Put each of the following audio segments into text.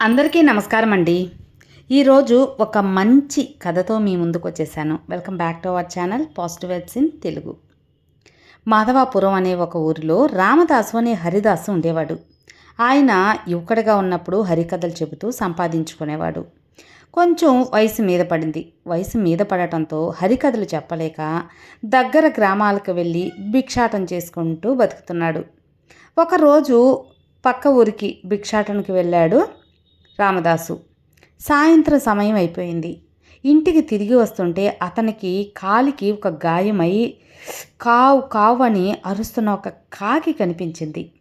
అందరికీ నమస్కారం అండి. ఈరోజు ఒక మంచి కథతో మీ ముందుకు వచ్చేసాను welcome back to our channel positive vibes in Telugu. Madhavapuram అనే ఒక ఊరిలో రామదాసు అనే హరిదాసు ఉండేవాడు. ఆయన యువకుడిగా ఉన్నప్పుడు హరికథలు చెబుతూ సంపాదించుకునేవాడు. కొంచెం వయసు మీద పడింది. వయసు మీద పడటంతో హరికథలు చెప్పలేక దగ్గర గ్రామాలకు వెళ్ళి భిక్షాటం చేసుకుంటూ బతుకుతున్నాడు. ఒకరోజు పక్క ఊరికి భిక్షాటనకి వెళ్ళాడు. రామదాసు. సాయంత్రం సమయం అయిపోయింది. ఇంటికి తిరిగి వస్తుంటే అతనికి కాలికి ఒక గాయమై కావు కావు అని అరుస్తున్న ఒక కాకి కనిపించింది.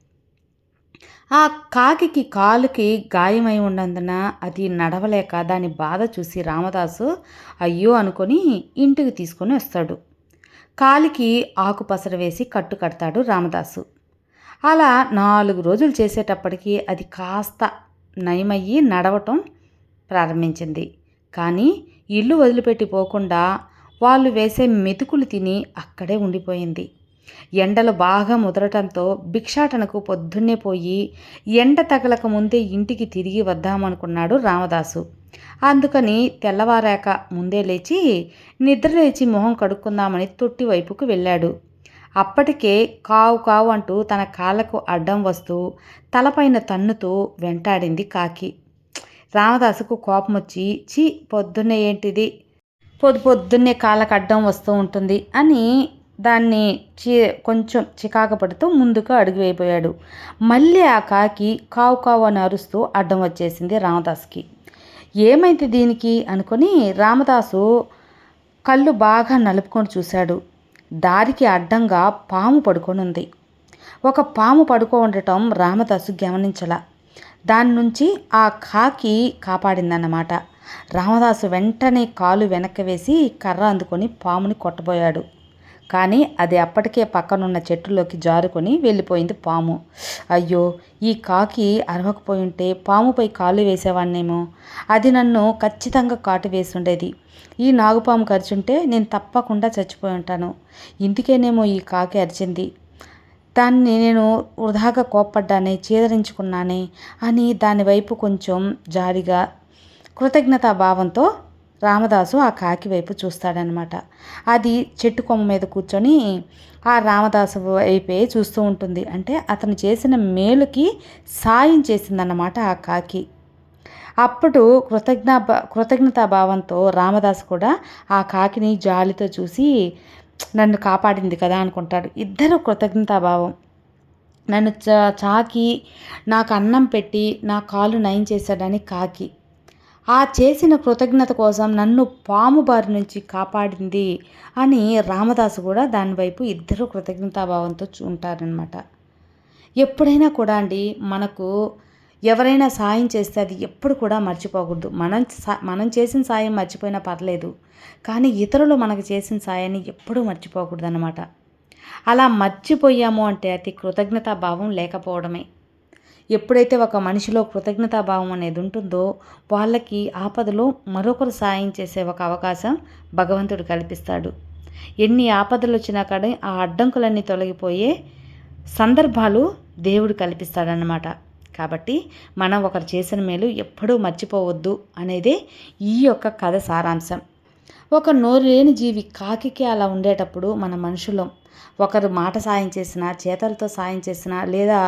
ఆ కాకికి కాలుకి గాయమై ఉన్నందున అది నడవలేక దాని బాధ చూసి రామదాసు అయ్యో అనుకొని ఇంటికి తీసుకొని వస్తాడు. కాలికి ఆకు పసర వేసి కట్టు కడతాడు రామదాసు. అలా నాలుగు రోజులు చేసేటప్పటికి అది కాస్త నయమయ్యి నడవటం ప్రారంభించింది. కానీ ఇల్లు వదిలిపెట్టి పోకుండా వాళ్ళు వేసే మెతుకులు తిని అక్కడే ఉండిపోయింది. ఎండలు బాగా ముదరటంతో భిక్షాటనకు పొద్దున్నే పోయి ఎండ తగలక ముందే ఇంటికి తిరిగి వద్దామనుకున్నాడు రామదాసు. అందుకని తెల్లవారాక ముందే లేచి నిద్ర లేచి మొహం కడుక్కుందామని తొట్టి వైపుకు వెళ్ళాడు. అప్పటికే కావు కావు అంటూ తన కాళ్ళకు అడ్డం వస్తూ తలపైన తన్నుతూ వెంటాడింది కాకి. రామదాసుకు కోపం వచ్చి చీ పొద్దున్నే ఏంటిది? పొద్దు పొద్దున్నే కాళ్ళకు అడ్డం వస్తూ ఉంటుంది అని దాన్ని చి కొంచెం చికాకు పడుతూ ముందుకు అడుగువైపోయాడు మళ్ళీ ఆ కాకి కావు కావు అని అరుస్తూ అడ్డం వచ్చేసింది రామదాస్కి. ఏమైంది దీనికి? అనుకొని రామదాసు కళ్ళు బాగా నలుపుకొని చూశాడు. దారికి అడ్డంగా పాము పడుకొనుంది. ఒక పాము పడుకో ఉండటం రామదాసు గమనించలా. దాని నుంచి ఆ కాకి కాపాడిందన్నమాట. రామదాసు వెంటనే కాలు వెనక్కి వేసి కర్ర అందుకొని పాముని కొట్టబోయాడు. కానీ అది అప్పటికే పక్కనున్న చెట్టులోకి జారుకొని వెళ్ళిపోయింది పాము. అయ్యో ఈ కాకి అరవకపోయి ఉంటే పాముపై కాలు వేసేవాన్నేమో అది నన్ను ఖచ్చితంగా కాటు వేసి ఉండేది ఈ నాగుపాము కరిచుంటే నేను తప్పకుండా చచ్చిపోయి ఉంటాను. ఇందుకేనేమో ఈ కాకి అరిచింది. దాన్ని నేను వృధాగా కోప్పడ్డానే చేదరించుకున్నానే అని దాని వైపు కొంచెం జారిగా కృతజ్ఞతా భావంతో రామదాసు ఆ కాకి వైపు చూస్తాడనమాట. అది చెట్టు కొమ్మ మీద కూర్చొని ఆ రామదాసు వైపే చూస్తూ ఉంటుంది. అంటే అతను చేసిన మేలుకి సాయం చేసిందన్నమాట ఆ కాకి. అప్పుడు కృతజ్ఞ కృతజ్ఞతా భావంతో రామదాసు కూడా ఆ కాకిని జాలితో చూసి నన్ను కాపాడింది కదా అనుకుంటాడు. ఇద్దరు కృతజ్ఞతాభావం నన్ను చా చాకి నాకు అన్నం పెట్టి నా కాలు నయం చేశాడని కాకి. ఆ చేసిన కృతజ్ఞత కోసం నన్ను పాము బారి నుంచి కాపాడింది అని రామదాసు కూడా దానివైపు ఇద్దరు కృతజ్ఞతాభావంతో ఉంటారనమాట ఎప్పుడైనా కూడా అండి మనకు ఎవరైనా సాయం చేస్తే అది ఎప్పుడు కూడా మర్చిపోకూడదు. మనం మనం చేసిన సాయం మర్చిపోయినా పర్లేదు కానీ ఇతరులు మనకు చేసిన సాయాన్ని ఎప్పుడూ మర్చిపోకూడదు అనమాట అలా మర్చిపోయాము అంటే అతి కృతజ్ఞతా భావం లేకపోవడమే. ఎప్పుడైతే ఒక మనిషిలో కృతజ్ఞతాభావం అనేది ఉంటుందో వాళ్ళకి ఆపదలో మరొకరు సాయం చేసే ఒక అవకాశం భగవంతుడు కల్పిస్తాడు. ఎన్ని ఆపదలు వచ్చినా కానీ ఆ అడ్డంకులన్నీ తొలగిపోయే సందర్భాలు దేవుడు కల్పిస్తాడనమాట కాబట్టి మనం ఒకరు చేసిన మేలు ఎప్పుడూ మర్చిపోవద్దు అనేదే ఈ యొక్క కథ సారాంశం. ఒక నోరు లేని జీవి కాకికి అలా ఉండేటప్పుడు మన మనుషులం. ఒకరు మాట సాయం చేసినా చేతలతో సాయం చేసినా లేదా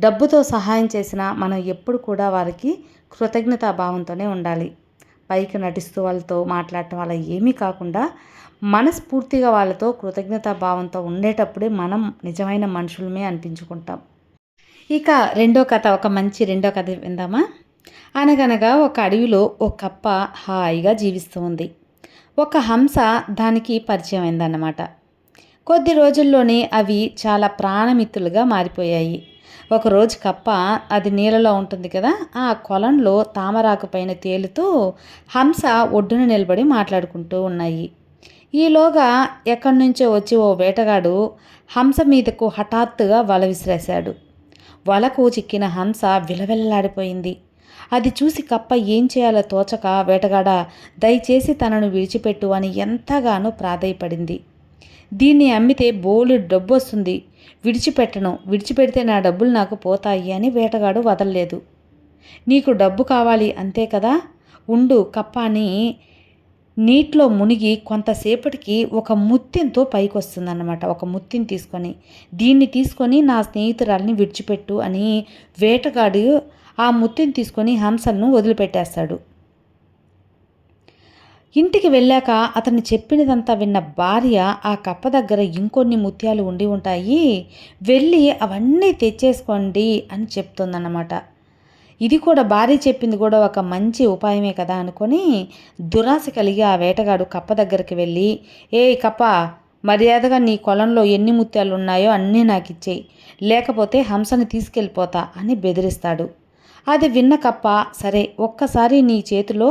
డబ్బుతో సహాయం చేసినా మనం ఎప్పుడు కూడా వారికి కృతజ్ఞతా భావంతోనే ఉండాలి. పైకి నటిస్తూ వాళ్ళతో మాట్లాడటం వల్ల ఏమీ కాకుండా మనస్ఫూర్తిగా వాళ్ళతో కృతజ్ఞతా భావంతో ఉండేటప్పుడే మనం నిజమైన మనుషులమే అనిపించుకుంటాం. ఇక రెండో కథ ఒక మంచి రెండో కథ విందామా? అనగనగా ఒక అడవిలో ఒక కప్ప హాయిగా జీవిస్తూ ఉంది. ఒక హంస దానికి పరిచయం అయిందన్నమాట. కొద్ది రోజుల్లోనే అవి చాలా ప్రాణమిత్రులుగా మారిపోయాయి. ఒకరోజు కప్ప అది నీళ్ళలో ఉంటుంది కదా ఆ కొలంలో తామరాకు పైన తేలుతూ హంస ఒడ్డున నిలబడి మాట్లాడుకుంటూ ఉన్నాయి. ఈలోగా ఎక్కడి నుంచో వచ్చి ఓ వేటగాడు హంస మీదకు హఠాత్తుగా వల విసిరేశాడు. వలకు చిక్కిన హంస విలవిలలాడిపోయింది. అది చూసి కప్ప ఏం చేయాలో తోచక వేటగాడ దయచేసి తనను విడిచిపెట్టు అని ఎంతగానో ప్రాధేయపడింది. దీన్ని అమ్మితే బోలు డబ్బు వస్తుంది విడిచిపెట్టను. విడిచిపెడితే నా డబ్బులు నాకు పోతాయి అని వేటగాడు వదలలేదు. నీకు డబ్బు కావాలి అంతే కదా? ఉండు కప్పాని నీటిలో మునిగి కొంతసేపటికి ఒక ముత్యంతో పైకి వస్తుందన్నమాట ఒక ముత్యం తీసుకొని దీన్ని తీసుకొని నా స్నేహితురాల్ని విడిచిపెట్టు అని వేటగాడు ఆ ముత్యం తీసుకొని హంసలను వదిలిపెట్టేస్తాడు. ఇంటికి వెళ్ళాక అతను చెప్పినదంతా విన్న భార్య ఆ కప్ప దగ్గర ఇంకొన్ని ముత్యాలు ఉండి ఉంటాయి వెళ్ళి అవన్నీ తెచ్చేసుకోండి అని చెప్తుందన్నమాట. ఇది కూడా భార్య చెప్పింది కూడా ఒక మంచి ఉపాయమే కదా అనుకొని దురాశ కలిగి ఆ వేటగాడు కప్ప దగ్గరికి వెళ్ళి ఏ కప్ప మర్యాదగా నీ కొలంలో ఎన్ని ముత్యాలు ఉన్నాయో అన్నీ నాకు ఇచ్చేయి లేకపోతే హంసని తీసుకెళ్ళిపోతా అని బెదిరిస్తాడు. అది విన్న కప్ప సరే ఒక్కసారి నీ చేతిలో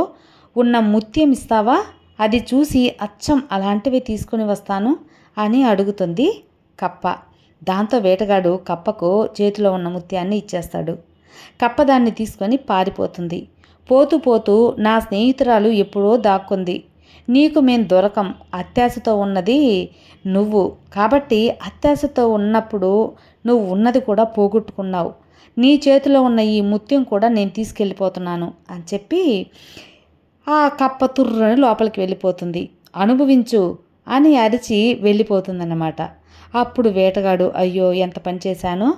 ఉన్న ముత్యం ఇస్తావా? అది చూసి అచ్చం అలాంటివి తీసుకుని వస్తాను అని అడుగుతుంది కప్ప. దాంతో వేటగాడు కప్పకు చేతిలో ఉన్న ముత్యాన్ని ఇచ్చేస్తాడు. కప్ప దాన్ని తీసుకొని పారిపోతుంది. పోతూ పోతూ నా స్నేహితురాలు ఎప్పుడో దాక్కుంది. నీకు మేం దొరకం. అత్యాశతో ఉన్నది నువ్వు. కాబట్టి అత్యాశతో ఉన్నప్పుడు నువ్వు ఉన్నది కూడా పోగొట్టుకున్నావు. నీ చేతిలో ఉన్న ఈ ముత్యం కూడా నేను తీసుకెళ్ళిపోతున్నాను అని చెప్పి ఆ కప్ప తుర్రని లోపలికి వెళ్ళిపోతుంది. అనుభవించు అని అరిచి వెళ్ళిపోతుందన్నమాట. అప్పుడు వేటగాడు అయ్యో ఎంత పని చేశానో?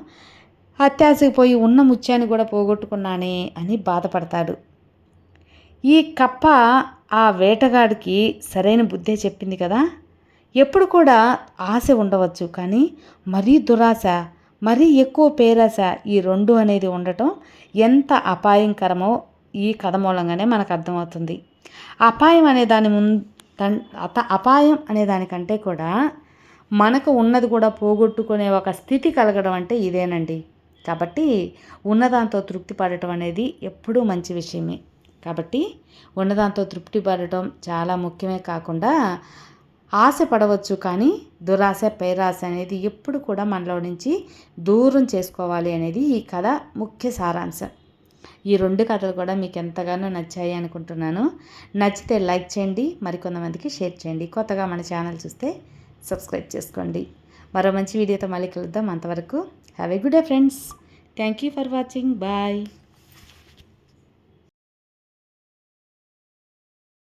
అత్యాశకు పోయి ఉన్న ముత్యాన్ని కూడా పోగొట్టుకున్నానే అని బాధపడతాడు. ఈ కప్ప ఆ వేటగాడికి సరైన బుద్ధే చెప్పింది కదా. ఎప్పుడు కూడా ఆశ ఉండవచ్చు కానీ మరీ దురాశ మరీ ఎక్కువ పేరాశ ఈ రెండు అనేది ఉండటం ఎంత అపాయంకరమో ఈ కథ మూలంగానే మనకు అర్థమవుతుంది. అపాయం అనే దాని ముందు అపాయం అనే దానికంటే కూడా మనకు ఉన్నది కూడా పోగొట్టుకునే ఒక స్థితి కలగడం అంటే ఇదేనండి. కాబట్టి ఉన్నదాంతో తృప్తి పడటం అనేది ఎప్పుడూ మంచి విషయమే. కాబట్టి ఉన్నదాంతో తృప్తి పడటం చాలా ముఖ్యమే కాకుండా ఆశ పడవచ్చు కానీ దురాశ పేరాశ అనేది ఎప్పుడు కూడా మనలో నుంచి దూరం చేసుకోవాలి అనేది ఈ కథ ముఖ్య సారాంశం. ఈ రెండు కథలు కూడా మీకు ఎంతగానో నచ్చాయి అనుకుంటున్నాను. నచ్చితే లైక్ చేయండి మరికొంతమందికి షేర్ చేయండి. కొత్తగా మన ఛానల్ చూస్తే సబ్స్క్రైబ్ చేసుకోండి. మరో మంచి వీడియోతో మళ్ళీ కలుద్దాం. అంతవరకు have a good day friends. Thank you for watching. Bye.